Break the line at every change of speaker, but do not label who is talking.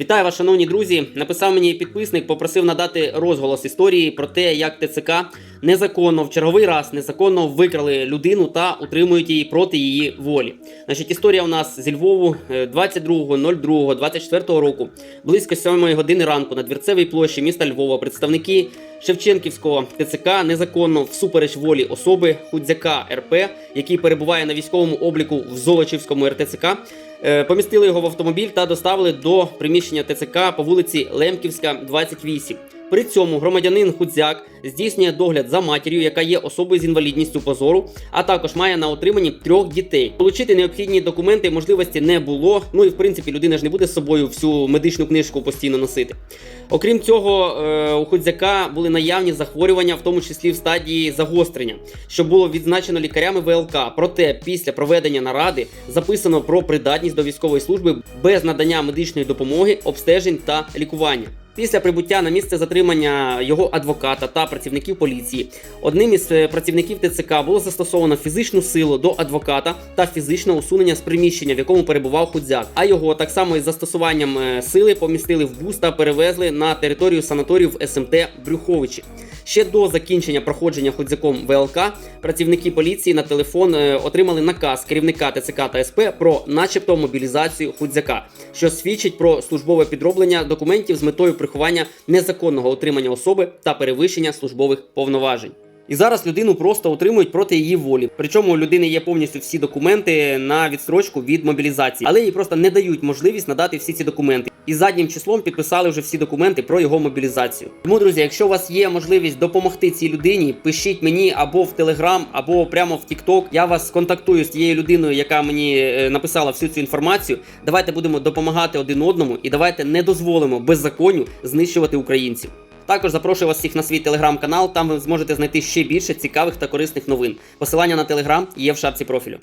Вітаю вас, шановні друзі. Написав мені підписник, попросив надати розголос історії про те, як ТЦК незаконно в черговий раз незаконно викрали людину та утримують її проти її волі. Значить, історія у нас зі Львову е, 22.02.24 року, близько 7 години ранку на двірцевій площі міста Львова представники Шевченківського ТЦК незаконно всупереч волі особи Худзяка РП, який перебуває на військовому обліку в Золочівському РТЦК, е, помістили його в автомобіль та доставили до приміщення ТЦК по вулиці Лемківська, 28. При цьому громадянин Худзяк здійснює догляд за матір'ю, яка є особою з інвалідністю позору, а також має на отриманні трьох дітей. Получити необхідні документи можливості не було. Ну і в принципі людина ж не буде з собою всю медичну книжку постійно носити. Окрім цього, е, у Худзяка були наявні захворювання, в тому числі в стадії загострення, що було відзначено лікарями ВЛК. Проте після проведення наради записано про придатність до військової служби без надання медичної допомоги, обстежень та лікування. Після прибуття на місце затримання його адвоката та працівників поліції, одним із е, працівників ТЦК було застосовано фізичну силу до адвоката та фізичне усунення з приміщення, в якому перебував Худзяк. А його так само із застосуванням е, сили помістили в бус та перевезли на територію санаторію в СМТ Брюховичі. Ще до закінчення проходження Худзяком ВЛК працівники поліції на телефон е, отримали наказ керівника ТЦК та СП про, начебто, мобілізацію Худзяка, що свідчить про службове підроблення документів з метою приховання незаконного отримання особи та перевищення службових повноважень. І зараз людину просто отримують проти її волі. Причому у людини є повністю всі документи на відстрочку від мобілізації, але їй просто не дають можливість надати всі ці документи. І заднім числом підписали вже всі документи про його мобілізацію. Тому, друзі, якщо у вас є можливість допомогти цій людині, пишіть мені або в Телеграм, або прямо в Тікток. Я вас контактую з тією людиною, яка мені е, написала всю цю інформацію. Давайте будемо допомагати один одному і давайте не дозволимо беззаконню знищувати українців. Також запрошую вас всіх на свій телеграм-канал. Там ви зможете знайти ще більше цікавих та корисних новин. Посилання на телеграм є в шапці профілю.